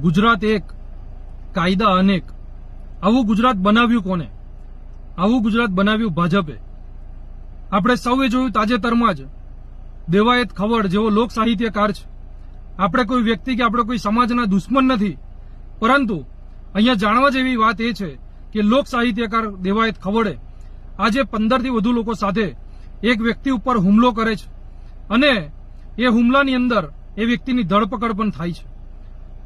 ગુજરાત એક, કાયદા અનેક. આવું ગુજરાત બનાવ્યું કોને? આવું ગુજરાત બનાવ્યું ભાજપે. આપણે સૌએ જોયું તાજેતરમાં જ દેવાયત ખવડ જેવો લોક સાહિત્યકાર છે. આપણે કોઈ વ્યક્તિ કે આપણે કોઈ સમાજના દુશ્મન નથી. પરંતુ અહીંયા જાણવા જેવી વાત એ છે કે લોક સાહિત્યકાર દેવાયત ખવડે આજે પંદરથી વધુ લોકો સાથે એક વ્યક્તિ ઉપર હુમલો કરે છે. અને એ હુમલાની અંદર એ વ્યક્તિની ધરપકડ પણ થાય છે.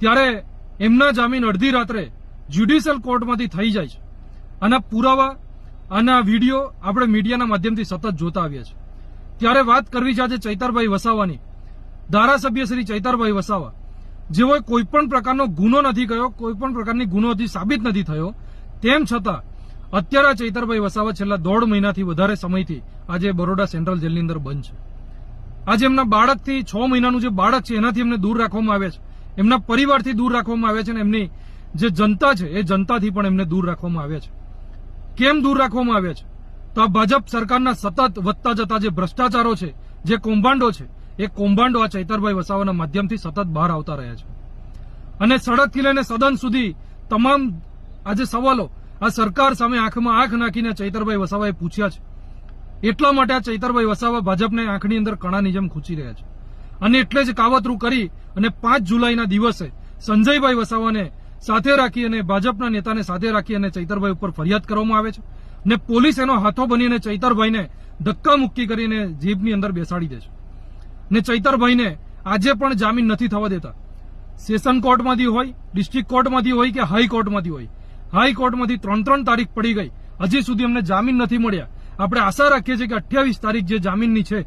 ત્યારે એમના જામીન અડધી રાત્રે જ્યુડિશિયલ કોર્ટમાંથી થઈ જાય છે. આના પુરાવા આના વીડિયો આપણે મીડિયાના માધ્યમથી સતત જોતા આવ્યા છે ત્યારે વાત કરવી છે આજે ચૈતરભાઈ વસાવાની, ધારાસભ્ય શ્રી ચૈતરભાઈ વસાવા. જેઓએ કોઈપણ પ્રકારનો ગુનો નથી કર્યો કોઈપણ પ્રકારની ગુનો સાબિત નથી થયો. તેમ છતાં, અત્યારે ચૈતરભાઈ વસાવા છેલ્લા દોઢ મહિનાથી વધારે સમયથી આજે બરોડા સેન્ટ્રલ જેલની અંદર બંધ છે. આજે એમના બાળકથી છ મહિનાનું જે બાળક છે, એનાથી એમને દૂર રાખવામાં આવે છે. એમના પરિવારથી દૂર રાખવામાં આવે છે અને એમની જે જનતા છે, એ જનતાથી પણ એમને દૂર રાખવામાં આવે છે. કેમ દૂર રાખવામાં આવે છે? તો આ ભાજપ સરકારના સતત વધતા જતા જે ભ્રષ્ટાચારો છે, જે કૌભાંડો છે, એ કૌભાંડો આ ચૈતરભાઈ વસાવાના માધ્યમથી સતત બહાર આવતા રહ્યા છે. અને સડકથી લઈને સદન સુધી તમામ આજે સવાલો, આ સરકાર સામે આંખમાં આંખ નાખીને ચૈતરભાઈ વસાવાએ પૂછ્યા છે. એટલા માટે આ ચૈતરભાઈ વસાવા ભાજપને આંખની અંદર કણાની જેમ ખૂંચી રહ્યા છે. અને એટલે જ કાવતરું કરી અને પાંચ જુલાઈના દિવસે સંજયભાઈ વસાવાને સાથે રાખી અને ભાજપના નેતાને સાથે રાખી અને ચૈતરભાઈ ઉપર ફરિયાદ કરવામાં આવે છે ને પોલીસ એનો હાથો બનીને ચૈતરભાઈને ધક્કા મુક્કી કરીને જીપની અંદર બેસાડી દે છે. ને ચૈતરભાઈને આજે પણ જામીન નથી થવા દેતા. સેશન કોર્ટમાંથી હોય, ડિસ્ટ્રિક્ટ કોર્ટમાંથી હોય કે હાઈકોર્ટમાંથી હોય. હાઈકોર્ટમાંથી ત્રણ ત્રણ તારીખ પડી ગઈ. હજી સુધી અમને જામીન નથી મળ્યા. આપણે આશા રાખીએ છીએ કે અઠ્યાવીસ તારીખ જે જામીનની છે,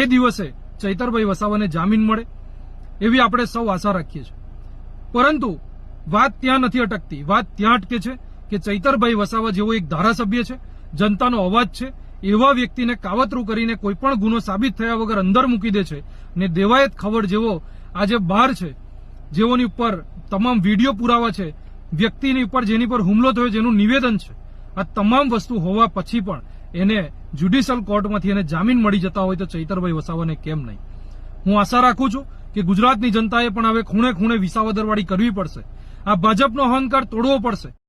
એ દિવસે ચૈતરભાઈ વસાવાને જામીન મળે, એવી આપણે સૌ આશા રાખીએ છીએ. પરંતુ વાત ત્યાં નથી અટકતી. વાત ત્યાં અટકે છે કે ચૈતરભાઈ વસાવા જેવો એક ધારાસભ્ય છે, જનતાનો અવાજ છે, એવા વ્યક્તિને કાવતરું કરીને કોઈ પણ ગુનો સાબિત થયા વગર અંદર મૂકી દે છે ને દેવાયત ખબર જેવો આજે બહાર છે, જેઓની ઉપર તમામ વીડિયો પુરાવા છે, વ્યક્તિની ઉપર જેની પર હુમલો થયો જેનું નિવેદન છે. આ તમામ વસ્તુ હોવા પછી પણ એને જ્યુડિશિયલ કોર્ટમાંથી એને જામીન મળી જતા હોય તો ચૈતરભાઈ વસાવાને કેમ નહીં? હું આશા રાખું છું કે ગુજરાતની જનતાએ પણ હવે ખૂણે ખૂણે વિસાવદરવાળી કરવી પડશે. આ ભાજપનો અહંકાર તોડવો પડશે.